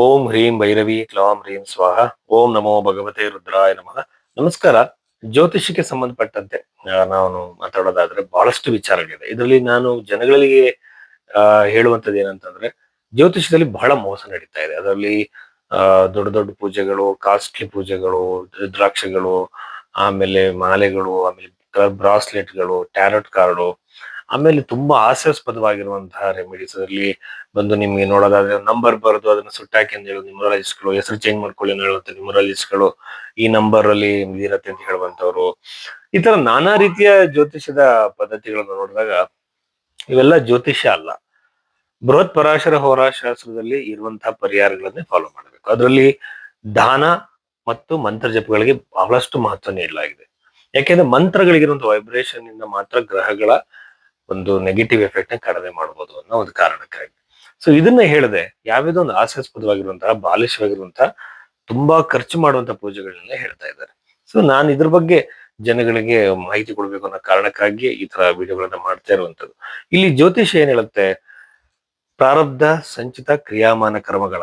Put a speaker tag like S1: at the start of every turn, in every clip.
S1: ಓಂ ಹ್ರೀಂ ಭೈರವಿ ಕ್ಲಾಂ ಹ್ರೀಂ ಸ್ವಾಹ. ಓಂ ನಮೋ ಭಗವತೆ ರುದ್ರಾಯ ನಮಃ. ನಮಸ್ಕಾರ. ಜ್ಯೋತಿಷಕ್ಕೆ ಸಂಬಂಧಪಟ್ಟಂತೆ ನಾನು ಮಾತಾಡೋದಾದ್ರೆ ಬಹಳಷ್ಟು ವಿಚಾರಗಳಿದೆ. ಇದರಲ್ಲಿ ನಾನು ಜನಗಳಿಗೆ, ಆ ಹೇಳುವಂತದ್ದು ಏನಂತಂದ್ರೆ ಜ್ಯೋತಿಷದಲ್ಲಿ ಬಹಳ ಮೋಸ ನಡೀತಾ ಇದೆ. ಅದರಲ್ಲಿ ದೊಡ್ಡ ದೊಡ್ಡ ಪೂಜೆಗಳು, ಕಾಸ್ಟ್ಲಿ ಪೂಜೆಗಳು, ರುದ್ರಾಕ್ಷಗಳು, ಆಮೇಲೆ ಮಾಲೆಗಳು, ಆಮೇಲೆ ಬ್ರಾಸ್ಲೆಟ್ಗಳು, ಟ್ಯಾರಟ್ ಕಾರ್ಡು ಆಮೇಲೆ ತುಂಬಾ ಹಾಸ್ಯಾಸ್ಪದವಾಗಿರುವಂತಹ ರೆಮಿಡೀಸ್ ಅದರಲ್ಲಿ ಬಂದು ನಿಮ್ಗೆ ನೋಡೋದಾದ್ರೆ ನಂಬರ್ ಬರೆದು ಅದನ್ನ ಸುಟ್ಟಾಕಿ ಅಂತ ಹೇಳೋದು ನ್ಯೂಮರಾಲಜಿಸ್ಟ್ಗಳು ಹೆಸರು ಚೇಂಜ್ ಮಾಡ್ಕೊಳ್ಳಿ ಹೇಳುವಂತ ನ್ಯೂಮರಾಲಜಿಸ್ಟ್ಗಳು ಈ ನಂಬರ್ ಅಲ್ಲಿ ಇರತ್ತೆ ಅಂತ ಹೇಳುವಂತವ್ರು. ಈ ತರ ನಾನಾ ರೀತಿಯ ಜ್ಯೋತಿಷ್ಯದ ಪದ್ಧತಿಗಳನ್ನು ನೋಡಿದಾಗ ಇವೆಲ್ಲ ಜ್ಯೋತಿಷ್ಯ ಅಲ್ಲ. ಬೃಹತ್ ಪರಾಶರ ಹೋರಾಶಾಸ್ತ್ರದಲ್ಲಿ ಇರುವಂತಹ ಪರಿಹಾರಗಳನ್ನೇ ಫಾಲೋ ಮಾಡಬೇಕು. ಅದರಲ್ಲಿ ದಾನ ಮತ್ತು ಮಂತ್ರ ಜಪಗಳಿಗೆ ಬಹಳಷ್ಟು ಮಹತ್ವ ನೀಡಲಾಗಿದೆ ಯಾಕೆಂದ್ರೆ ಮಂತ್ರಗಳಿಗಿರುವಂತಹ ವೈಬ್ರೇಷನ್ ಇಂದ ಮಾತ್ರ ಗ್ರಹಗಳ ಒಂದು ನೆಗೆಟಿವ್ ಎಫೆಕ್ಟ್ನ ಕಡಿಮೆ ಮಾಡಬಹುದು ಅನ್ನೋ ಒಂದು ಕಾರಣಕ್ಕಾಗಿ. ಸೊ ಇದನ್ನ ಹೇಳದೆ ಯಾವ್ಯಾವ್ದೋ ಒಂದು ಹಾಸ್ಯಾಸ್ಪದವಾಗಿರುವಂತಹ ಬಾಲಿಶವಾಗಿರುವಂತಹ ತುಂಬಾ ಖರ್ಚು ಮಾಡುವಂತಹ ಪೂಜೆಗಳನ್ನ ಹೇಳ್ತಾ ಇದ್ದಾರೆ. ಸೊ ನಾನು ಇದ್ರ ಬಗ್ಗೆ ಜನಗಳಿಗೆ ಮಾಹಿತಿ ಕೊಡ್ಬೇಕು ಅನ್ನೋ ಕಾರಣಕ್ಕಾಗಿ ಈ ತರ ವಿಡಿಯೋಗಳನ್ನ ಮಾಡ್ತಾ ಇರುವಂತದ್ದು ಇಲ್ಲಿ ಜ್ಯೋತಿಷ ಏನ್ ಹೇಳುತ್ತೆ? ಪ್ರಾರಬ್ಧ, ಸಂಚಿತ, ಕ್ರಿಯಾಮಾನ ಕರ್ಮಗಳ.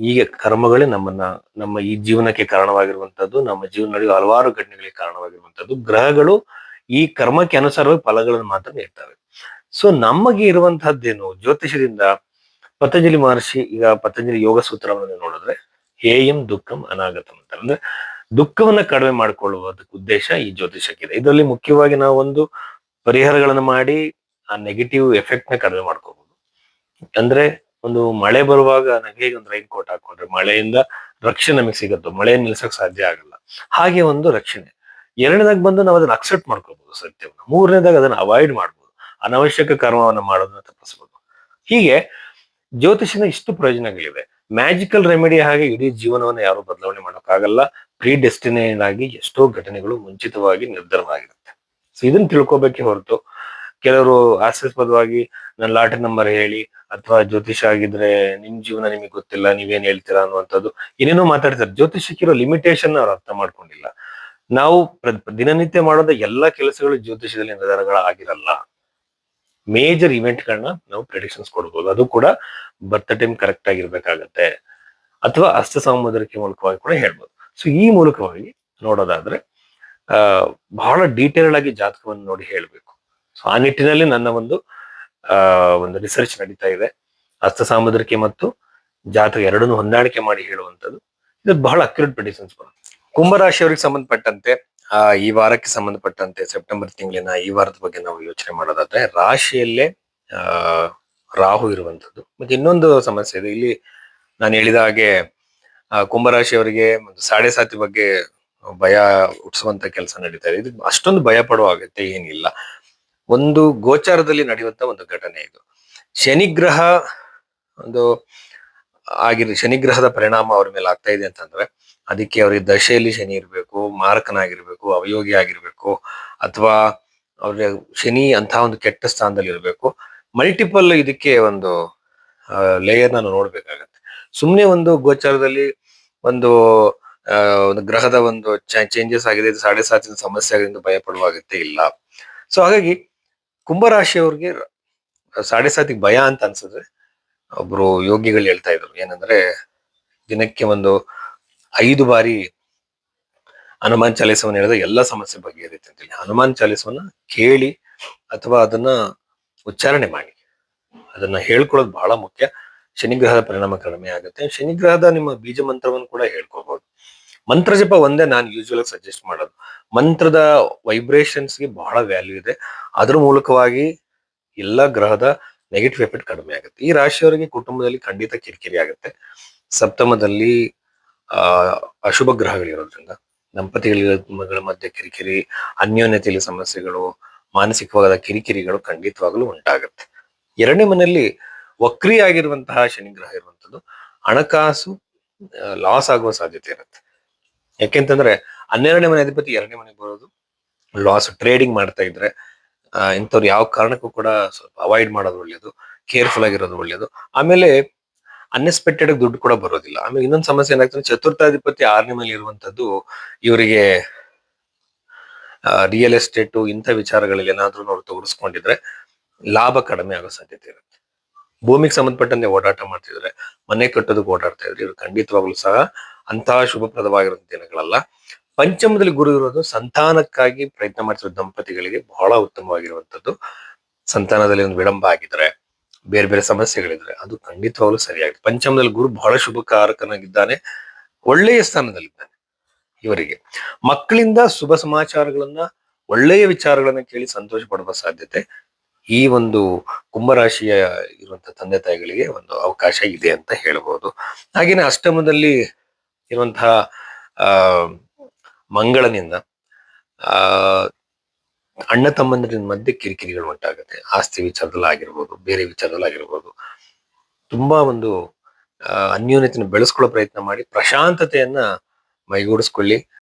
S1: ಈಗ ಕರ್ಮಗಳೇ ನಮ್ಮನ್ನ, ನಮ್ಮ ಈ ಜೀವನಕ್ಕೆ ಕಾರಣವಾಗಿರುವಂತದ್ದು ನಮ್ಮ ಜೀವನ ನಡೆಯುವ ಹಲವಾರು ಘಟನೆಗಳಿಗೆ ಕಾರಣವಾಗಿರುವಂತದ್ದು ಗ್ರಹಗಳು ಈ ಕರ್ಮಕ್ಕೆ ಅನುಸಾರವಾಗಿ ಫಲಗಳನ್ನು ಮಾತ್ರ ನೀಡ್ತವೆ. ಸೊ ನಮಗೆ ಇರುವಂತಹದ್ದೇನು? ಜ್ಯೋತಿಷದಿಂದ ಪತಂಜಲಿ ಮಹರ್ಷಿ ಈಗ ಪತಂಜಲಿ ಯೋಗ ಸೂತ್ರವನ್ನು ನೋಡಿದ್ರೆ, ಹೇಯಂ ದುಃಖಂ ಅನಾಗತಂ ಅಂತ. ಅಂದ್ರೆ ದುಃಖವನ್ನ ಕಡಿಮೆ ಮಾಡಿಕೊಳ್ಳುವುದಕ್ಕೆ ಉದ್ದೇಶ ಈ ಜ್ಯೋತಿಷಕ್ಕಿದೆ ಇದರಲ್ಲಿ ಮುಖ್ಯವಾಗಿ ನಾವು ಒಂದು ಪರಿಹಾರಗಳನ್ನು ಮಾಡಿ, ಆ ನೆಗೆಟಿವ್ ಎಫೆಕ್ಟ್ನ ಕಡಿಮೆ ಮಾಡ್ಕೋಬಹುದು ಅಂದ್ರೆ ಒಂದು ಮಳೆ ಬರುವಾಗ ಹೇಗೆ ಒಂದು ರೈನ್ ಕೋಟ್ ಹಾಕೊಂಡ್ರೆ ಮಳೆಯಿಂದ ರಕ್ಷಣೆ ನಮಗೆ ಸಿಗುತ್ತೋ ಮಳೆ ನಿಲ್ಸಕ್ ಸಾಧ್ಯ ಆಗಲ್ಲ. ಹಾಗೆ ಒಂದು ರಕ್ಷಣೆ. ಎರಡನೇದಾಗ ಬಂದು ನಾವು ಅದನ್ನ ಅಕ್ಸೆಪ್ಟ್ ಮಾಡ್ಕೋಬಹುದು ಸತ್ಯವನ್ನು. ಮೂರನೇದಾಗ ಅದನ್ನ ಅವಾಯ್ಡ್ ಮಾಡ್ಬೋದು. ಅನವಶ್ಯಕ ಕರ್ಮವನ್ನು ಮಾಡೋದನ್ನ ತಪ್ಪಿಸ್ಬೋದು. ಹೀಗೆ ಜ್ಯೋತಿಷನ ಇಷ್ಟು ಪ್ರಯೋಜನಗಳಿವೆ. ಮ್ಯಾಜಿಕಲ್ ರೆಮಿಡಿ ಹಾಗೆ ಇಡೀ ಜೀವನವನ್ನು ಯಾರು ಬದಲಾವಣೆ ಮಾಡೋಕ್ಕಾಗಲ್ಲ. ಪ್ರೀ ಡೆಸ್ಟಿನೇಡ್ ಆಗಿ ಎಷ್ಟೋ ಘಟನೆಗಳು ಮುಂಚಿತವಾಗಿ ನಿರ್ಧಾರವಾಗಿರುತ್ತೆ ಸೊ ಇದನ್ನ ತಿಳ್ಕೊಬೇಕೆ ಹೊರತು ಕೆಲವರು ಹಾಸ್ಯಾಸ್ಪದವಾಗಿ ನನ್ನ ಲಾಟರಿ ನಂಬರ್ ಹೇಳಿ ಅಥವಾ ಜ್ಯೋತಿಷ ಆಗಿದ್ರೆ ನಿಮ್ ಜೀವನ ನಿಮಗೆ ಗೊತ್ತಿಲ್ಲ, ನೀವೇನ್ ಹೇಳ್ತೀರಾ ಅನ್ನುವಂಥದ್ದು ಏನೇನೋ ಮಾತಾಡ್ತಾರೆ. ಜ್ಯೋತಿಷಕ್ಕಿರೋ ಲಿಮಿಟೇಷನ್ ಅವ್ರು ಅರ್ಥ ಮಾಡ್ಕೊಂಡಿಲ್ಲ. ನಾವು ದಿನನಿತ್ಯ ಮಾಡೋದ ಎಲ್ಲಾ ಕೆಲಸಗಳು ಜ್ಯೋತಿಷ್ಯದಲ್ಲಿ ನಿರ್ಧಾರಗಳ ಆಗಿರಲ್ಲ ಮೇಜರ್ ಇವೆಂಟ್ಗಳನ್ನ ನಾವು ಪ್ರೆಡಿಕ್ಷನ್ಸ್ ಕೊಡ್ಬೋದು. ಅದು ಕೂಡ ಬರ್ತ್ ಟೈಮ್ ಕರೆಕ್ಟ್ ಆಗಿರ್ಬೇಕಾಗತ್ತೆ. ಅಥವಾ ಹಸ್ತ ಸಾಮುದ್ರಿಕೆ ಮೂಲಕವಾಗಿ ಕೂಡ ಹೇಳ್ಬೋದು. ಸೊ ಈ ಮೂಲಕವಾಗಿ ನೋಡೋದಾದ್ರೆ, ಆ, ಬಹಳ ಡೀಟೇಲ್ ಆಗಿ ಜಾತಕವನ್ನು ನೋಡಿ ಹೇಳ್ಬೇಕು. ಸೊ ಆ ನಿಟ್ಟಿನಲ್ಲಿ ನನ್ನ ಒಂದು, ಆ, ಒಂದು ರಿಸರ್ಚ್ ನಡೀತಾ ಇದೆ. ಅಸ್ತ ಸಾಮುದ್ರಿಕೆ ಮತ್ತು ಜಾತಕ ಎರಡನ್ನು ಹೊಂದಾಣಿಕೆ ಮಾಡಿ ಹೇಳುವಂಥದ್ದು. ಇದು ಬಹಳ ಅಕ್ಯುರೇಟ್ ಪ್ರೆಡಿಕ್ಷನ್ಸ್ ಬರುತ್ತೆ. ಕುಂಭರಾಶಿಯವರಿಗೆ ಸಂಬಂಧಪಟ್ಟಂತೆ, ಆ, ಈ ವಾರಕ್ಕೆ ಸಂಬಂಧಪಟ್ಟಂತೆ ಸೆಪ್ಟೆಂಬರ್ ತಿಂಗಳಿನ ಈ ವಾರದ ಬಗ್ಗೆ ನಾವು ಯೋಚನೆ ಮಾಡೋದಾದ್ರೆ, ರಾಶಿಯಲ್ಲೇ, ಆ, ರಾಹು ಇರುವಂತದ್ದು ಮತ್ತೆ ಇನ್ನೊಂದು ಸಮಸ್ಯೆ ಇದೆ. ಇಲ್ಲಿ ನಾನು ಹೇಳಿದ ಹಾಗೆ ಕುಂಭರಾಶಿಯವರಿಗೆ ಸಾಡೆ ಸಾತಿ ಬಗ್ಗೆ ಭಯ ಹುಟ್ಟಿಸುವಂತ ಕೆಲಸ ನಡೀತಾ ಇದೆ. ಇದು ಅಷ್ಟೊಂದು ಭಯ ಪಡುವ ಅಗತ್ಯ ಏನಿಲ್ಲ. ಒಂದು ಗೋಚಾರದಲ್ಲಿ ನಡೆಯುವಂತ ಒಂದು ಘಟನೆ ಇದು. ಶನಿಗ್ರಹ ಒಂದು ಆಗಿರ್, ಶನಿಗ್ರಹದ ಪರಿಣಾಮ ಅವ್ರ ಮೇಲೆ ಆಗ್ತಾ ಇದೆ ಅಂತಂದ್ರೆ ಅದಕ್ಕೆ ಅವ್ರಿಗೆ ದಶೆಯಲ್ಲಿ ಶನಿ ಇರಬೇಕು, ಮಾರಕನಾಗಿರ್ಬೇಕು, ಅವಯೋಗಿ ಆಗಿರ್ಬೇಕು, ಅಥವಾ ಅವ್ರಿಗೆ ಶನಿ ಅಂತ ಒಂದು ಕೆಟ್ಟ ಸ್ಥಾನದಲ್ಲಿ ಇರಬೇಕು. ಮಲ್ಟಿಪಲ್ ಇದಕ್ಕೆ ಒಂದು ಲೇಯರ್ ನಾನು ನೋಡ್ಬೇಕಾಗತ್ತೆ. ಸುಮ್ಮನೆ ಒಂದು ಗೋಚಾರದಲ್ಲಿ ಒಂದು ಒಂದು ಗ್ರಹದ ಒಂದು ಚೇಂಜಸ್ ಆಗಿದೆ, ಇದು ಸಾಡೆ ಸಾತಿನ ಸಮಸ್ಯೆ ಆಗಿದೆ ಭಯ ಅಗತ್ಯ ಇಲ್ಲ. ಸೊ ಹಾಗಾಗಿ ಕುಂಭರಾಶಿಯವ್ರಿಗೆ ಸಾಡೆ ಸಾತಿಗೆ ಭಯ ಅಂತ ಅನ್ಸಿದ್ರೆ ಒಬ್ರು ಯೋಗಿಗಳು ಹೇಳ್ತಾ ಇದ್ರು. ಏನಂದ್ರೆ ದಿನಕ್ಕೆ ಒಂದು ಐದು ಬಾರಿ ಹನುಮಾನ್ ಚಾಲೀಸವನ್ನು ಹೇಳಿದ್ರೆ ಎಲ್ಲ ಸಮಸ್ಯೆ ಬಗೆಹರಿಯುತ್ತೆ ಅಂತೇಳಿ ಹನುಮಾನ್ ಚಾಲೀಸವನ್ನ ಕೇಳಿ ಅಥವಾ ಅದನ್ನ ಉಚ್ಚಾರಣೆ ಮಾಡಿ. ಅದನ್ನ ಹೇಳ್ಕೊಳ್ಳೋದು ಬಹಳ ಮುಖ್ಯ. ಶನಿಗ್ರಹದ ಪರಿಣಾಮ ಕಡಿಮೆ ಆಗುತ್ತೆ. ಶನಿಗ್ರಹದ ನಿಮ್ಮ ಬೀಜ ಮಂತ್ರವನ್ನು ಕೂಡ ಹೇಳ್ಕೋಬಹುದು ಮಂತ್ರ ಜಪ ಒಂದೇ ನಾನು ಯೂಶುವಲ್ ಸಜೆಸ್ಟ್ ಮಾಡೋದು. ಮಂತ್ರದ ವೈಬ್ರೇಷನ್ಸ್ಗೆ ಬಹಳ ವ್ಯಾಲ್ಯೂ ಇದೆ. ಅದ್ರ ಮೂಲಕವಾಗಿ ಎಲ್ಲ ಗ್ರಹದ ನೆಗೆಟಿವ್ ಎಫೆಕ್ಟ್ ಕಡಿಮೆ ಆಗುತ್ತೆ. ಈ ರಾಶಿಯವರಿಗೆ ಕುಟುಂಬದಲ್ಲಿ ಖಂಡಿತ ಕಿರಿಕಿರಿ ಆಗುತ್ತೆ. ಸಪ್ತಮದಲ್ಲಿ ಅಶುಭ ಗ್ರಹಗಳಿರೋದ್ರಿಂದ ದಂಪತಿಗಳ ಮಧ್ಯೆ ಕಿರಿಕಿರಿ ಅನ್ಯೋನ್ಯತೆಯಲ್ಲಿ ಸಮಸ್ಯೆಗಳು ಮಾನಸಿಕವಾದ ಕಿರಿಕಿರಿಗಳು ಖಂಡಿತವಾಗಲೂ ಉಂಟಾಗುತ್ತೆ. ಎರಡನೇ ಮನೆಯಲ್ಲಿ ವಕ್ರಿಯಾಗಿರುವಂತಹ ಶನಿಗ್ರಹ ಇರುವಂಥದ್ದು ಹಣಕಾಸು ಲಾಸ್ ಆಗುವ ಸಾಧ್ಯತೆ ಇರುತ್ತೆ. ಯಾಕೆಂತಂದ್ರೆ ಹನ್ನೆರಡನೇ ಮನೆ ಅಧಿಪತಿ ಎರಡನೇ ಮನೆಗೆ ಬರೋದು ಲಾಸ್ ಟ್ರೇಡಿಂಗ್ ಮಾಡ್ತಾ ಇದ್ರೆ ಆ, ಇಂಥವ್ರು ಯಾವ ಕಾರಣಕ್ಕೂ ಕೂಡ ಸ್ವಲ್ಪ ಅವಾಯ್ಡ್ ಮಾಡೋದು ಒಳ್ಳೇದು ಕೇರ್ಫುಲ್ ಆಗಿರೋದು ಒಳ್ಳೇದು. ಆಮೇಲೆ ಅನ್ಎಕ್ಸ್ಪೆಕ್ಟೆಡ್ ದುಡ್ಡು ಕೂಡ ಬರೋದಿಲ್ಲ. ಆಮೇಲೆ ಇನ್ನೊಂದು ಸಮಸ್ಯೆ ಏನಾಗ್ತದೆ, ಚತುರ್ಥಾಧಿಪತಿ ಆರನೇ ಮೇಲೆ ಇರುವಂತದ್ದು ಇವರಿಗೆ ರಿಯಲ್ ಎಸ್ಟೇಟು ಇಂಥ ವಿಚಾರಗಳಲ್ಲಿ ಏನಾದ್ರೂ ಅವ್ರು ತೋರಿಸ್ಕೊಂಡಿದ್ರೆ ಲಾಭ ಕಡಿಮೆ ಆಗೋ ಸಾಧ್ಯತೆ ಇರುತ್ತೆ. ಭೂಮಿಗೆ ಸಂಬಂಧಪಟ್ಟಂತೆ ಓಡಾಟ ಮಾಡ್ತಿದ್ರೆ, ಮನೆ ಕಟ್ಟೋದಕ್ಕೆ ಓಡಾಡ್ತಾ ಇದ್ರೆ ಇವ್ರು ಖಂಡಿತವಾಗ್ಲೂ ಸಹ ಅಂತಹ ಶುಭಪ್ರದವಾಗಿರುವಂತ ದಿನಗಳಲ್ಲ. ಪಂಚಮದಲ್ಲಿ ಗುರು ಇರೋದು ಸಂತಾನಕ್ಕಾಗಿ ಪ್ರಯತ್ನ ಮಾಡ್ತಿರೋ ದಂಪತಿಗಳಿಗೆ ಬಹಳ ಉತ್ತಮವಾಗಿರುವಂತದ್ದು ಸಂತಾನದಲ್ಲಿ ಒಂದು ವಿಳಂಬ ಆಗಿದ್ರೆ ಬೇರೆ ಬೇರೆ ಸಮಸ್ಯೆಗಳಿದ್ರೆ ಅದು ಖಂಡಿತವಾಗ್ಲೂ ಸರಿಯಾಗಿದೆ. ಪಂಚಮದಲ್ಲಿ ಗುರು ಬಹಳ ಶುಭಕಾರಕನಾಗಿದ್ದಾನೆ. ಒಳ್ಳೆಯ ಸ್ಥಾನದಲ್ಲಿದ್ದಾನೆ ಇವರಿಗೆ. ಮಕ್ಕಳಿಂದ ಶುಭ ಸಮಾಚಾರಗಳನ್ನ, ಒಳ್ಳೆಯ ವಿಚಾರಗಳನ್ನ ಕೇಳಿ ಸಂತೋಷ ಪಡುವ ಸಾಧ್ಯತೆ ಈ ಒಂದು ಕುಂಭರಾಶಿಯ ಇರುವಂತಹ ತಂದೆ ತಾಯಿಗಳಿಗೆ ಒಂದು ಅವಕಾಶ ಇದೆ ಅಂತ ಹೇಳ್ಬೋದು. ಹಾಗೇನೆ ಅಷ್ಟಮದಲ್ಲಿ ಇರುವಂತಹ ಮಂಗಳನಿಂದ, ಆ ಅಣ್ಣ ತಮ್ಮಂದಿರ ಮಧ್ಯೆ ಕಿರಿಕಿರಿಗಳು ಉಂಟಾಗುತ್ತೆ. ಆಸ್ತಿ ವಿಚಾರದಲ್ಲಿ ಆಗಿರ್ಬೋದು ಬೇರೆ ವಿಚಾರದಲ್ಲಿ ಆಗಿರ್ಬೋದು ತುಂಬಾ ಒಂದು ಅನ್ಯೋನ್ಯತೆಯನ್ನು ಬೆಳೆಸ್ಕೊಳ್ಳೋ ಪ್ರಯತ್ನ ಮಾಡಿ ಪ್ರಶಾಂತತೆಯನ್ನ ಮೈಗೂಡಿಸ್ಕೊಳ್ಳಿ.